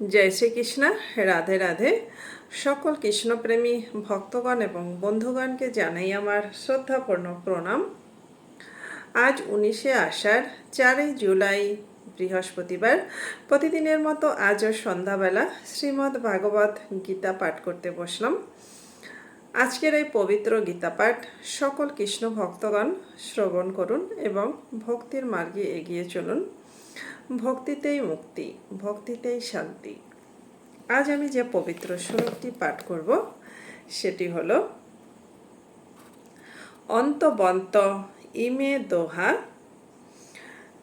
জয় শ্রীকৃষ্ণ, রাধে রাধে। সকল কৃষ্ণপ্রেমী ভক্তগণ এবং বন্ধুগণকে জানাই আমার শ্রদ্ধাপূর্ণ প্রণাম। আজ উনিশে আষাঢ়, চারই জুলাই, বৃহস্পতিবার। প্রতিদিনের মতো আজও সন্ধ্যাবেলা শ্রীমদ্ ভাগবত গীতা পাঠ করতে বসলাম। আজকের এই পবিত্র গীতা পাঠ সকল কৃষ্ণ ভক্তগণ শ্রবণ করুন এবং ভক্তির মার্গে এগিয়ে চলুন। ভক্তিতেই মুক্তি, ভক্তিতেই শান্তি। আজ আমি যে পবিত্র শ্লোকটি পাঠ করব, সেটি হল, অন্তবন্ত ইমে দোহা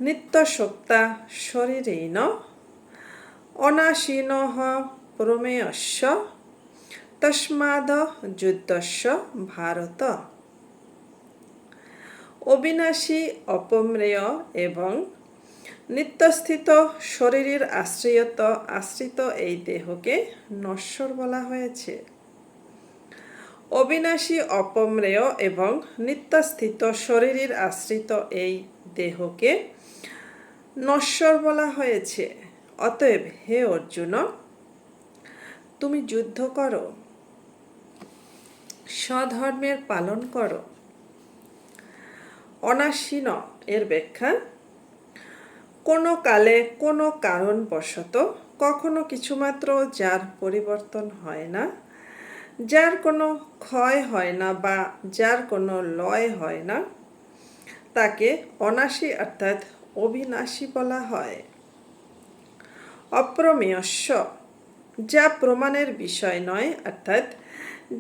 নিত্য সপ্তা শরীরেণ, অনাসীন প্রমেয়স্য তস্মাদ যুদ্ধস্য ভারত। অবিনাশী অপম্রেয় এবং নিত্যস্থিত শরীরের আশ্রয়ত, আশ্রিত এই দেহকে নশ্বর বলা হয়েছে। অবিনাশী, অপম্রেয় এবং নিত্যস্থিত শরীরের আশ্রিত এই দেহকে নশ্বর বলা হয়েছে। অতএব, হে অর্জুন, তুমি যুদ্ধ করো, স্বধর্মের পালন করো। অনাসীন এর ব্যাখ্যা কোনো কালে কোনো কারণবশত কখনো কিছুমাত্র যার পরিবর্তন হয় না, যার কোনো ক্ষয় হয় না বা যার কোনো লয় হয় না, তাকে অনাশী অর্থাৎ অবিনাশী বলা হয়। অপ্রমেয়স্য, যা প্রমাণের বিষয় নয় অর্থাৎ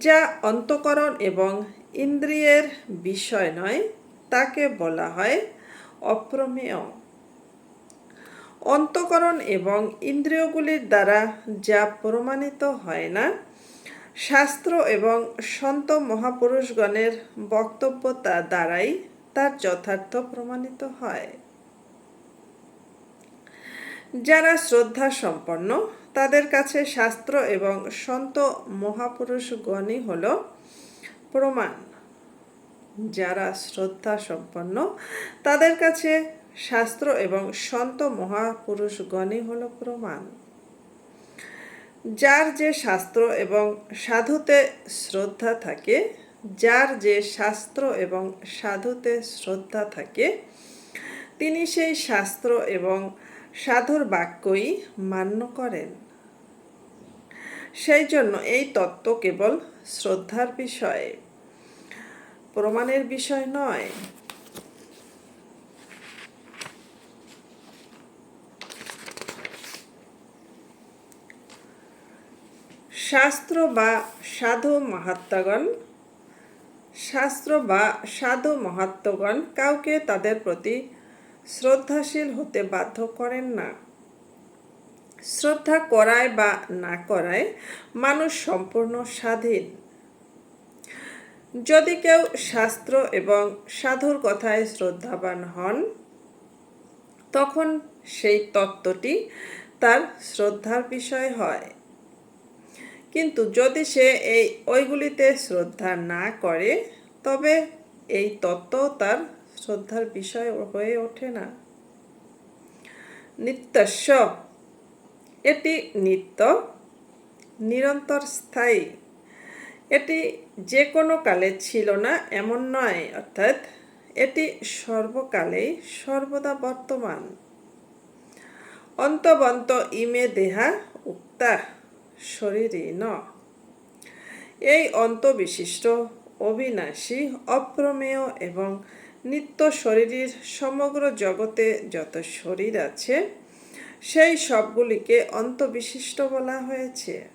যা অন্তকরণ এবং ইন্দ্রিয়ের বিষয় নয়, তাকে বলা হয় অপ্রমেয়। অন্তকরণ এবং ইন্দ্রিয়গুলির দ্বারা যা প্রমাণিত হয় না, শাস্ত্র এবং সন্ত মহাপুরুষগণের বক্তব্য তা দ্বারাই তার যথার্থ প্রমাণিত হয়। যারা শ্রদ্ধা সম্পন্ন তাদের কাছে শাস্ত্র এবং সন্ত মহাপুরুষগণই হল প্রমাণ। যারা শ্রদ্ধা সম্পন্ন তাদের কাছে শাস্ত্র এবং সন্ত মহাপুরুষগণই হল প্রমাণ। যার যে শাস্ত্র এবং সাধুতে শ্রদ্ধা থাকে, যার যে শাস্ত্র এবং সাধুতে শ্রদ্ধা থাকে, তিনি সেই শাস্ত্র এবং সাধুর বাক্যই মান্য করেন। সেই জন্য এই তত্ত্ব কেবল শ্রদ্ধার বিষয়, প্রমাণের বিষয় নয়। শাস্ত্র বা সাধু মহাত্মাগণ, শাস্ত্র বা সাধু মহাত্মগণ কাউকে তাদের প্রতি শ্রদ্ধাশীল হতে বাধ্য করেন না। শ্রদ্ধা করায় বা না করায় মানুষ সম্পূর্ণ স্বাধীন। যদি কেউ শাস্ত্র এবং সাধুর কথায় শ্রদ্ধাবান হন, তখন সেই তত্ত্বটি তার শ্রদ্ধার বিষয় হয়। কিন্তু যদি সে এই ওইগুলিতে শ্রদ্ধা না করে, তবে এই তত্ত্ব তার শ্রদ্ধার বিষয় হয়ে ওঠে না। নিত্যস্ব। এটি নিত্য, নিরন্তর স্থায়ী। এটি যে কোনো কালে ছিল না, এমন নয়, অর্থাৎ এটি সর্বকালেই সর্বদা বর্তমান। অন্তবন্ত ইমে দেহা উক্তা। শরীরে ন। এই অন্তবিশিষ্ট অবিনাশী, অপ্রমেয় এবং নিত্য শরীরের সমগ্র জগতে যত শরীর আছে, সেই সবগুলিকে অন্তবিশিষ্ট বলা হয়েছে।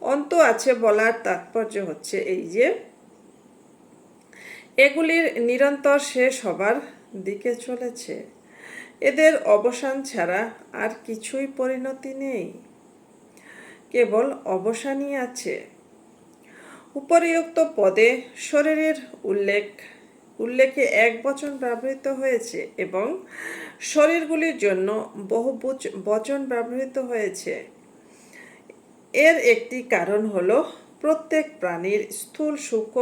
অন্ত আছে বলার তাৎপর্য হচ্ছে এই যে, এগুলির নিরন্তর শেষ হবার দিকে চলেছে। এদের অবসান ছাড়া আর কিছুই পরিণতি নেই। কেবল অবসানই আছে। উপরিউক্ত পদে শরীরের উল্লেখ, উল্লেখে এক বচন ব্যবহৃত হয়েছে এবং শরীরগুলির জন্য বহু বচন ব্যবহৃত হয়েছে। এর একটি কারণ হল প্রত্যেক প্রাণীর স্থূল সুখ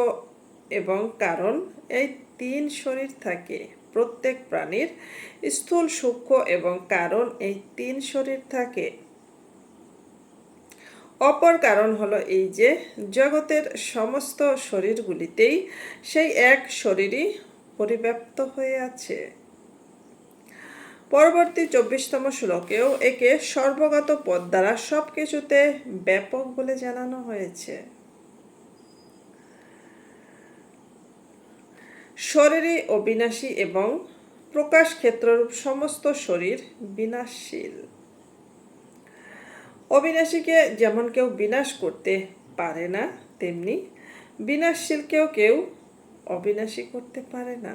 এবং কারণ এই তিন শরীর থাকে। প্রত্যেক প্রাণীর স্থূল সূক্ষ্ম এবং কারণ এই তিন শরীর থাকে। অপর কারণ হলো এই যে জগতের সমস্ত শরীরগুলিতেই সেই এক শরীরই পরিব্যাপ্ত হয়ে আছে। পরবর্তী চব্বিশতম শ্লোকেও একে সর্বগত পদ দ্বারা সব কিছুতে ব্যাপক বলে জানানো হয়েছে। শরীরই অবিনাশী এবং প্রকাশ ক্ষেত্ররূপ সমস্ত শরীর বিনাশশীল। অবিনাশীকে যেমন কেউ বিনাশ করতে পারে না, তেমনি বিনাশশীলকেও কেউ অবিনাশী করতে পারে না।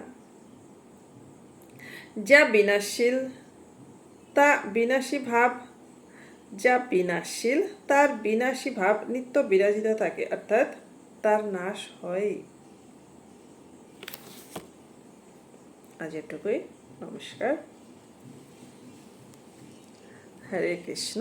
যা বিনাশশীল, তা বিনাশী ভাব, যা বিনাশশীল, তার বিনাশী ভাব নিত্য বিরাজিত থাকে, অর্থাৎ তার নাশ হয় আজ এটুকুই, নমস্কার। হরে কৃষ্ণ।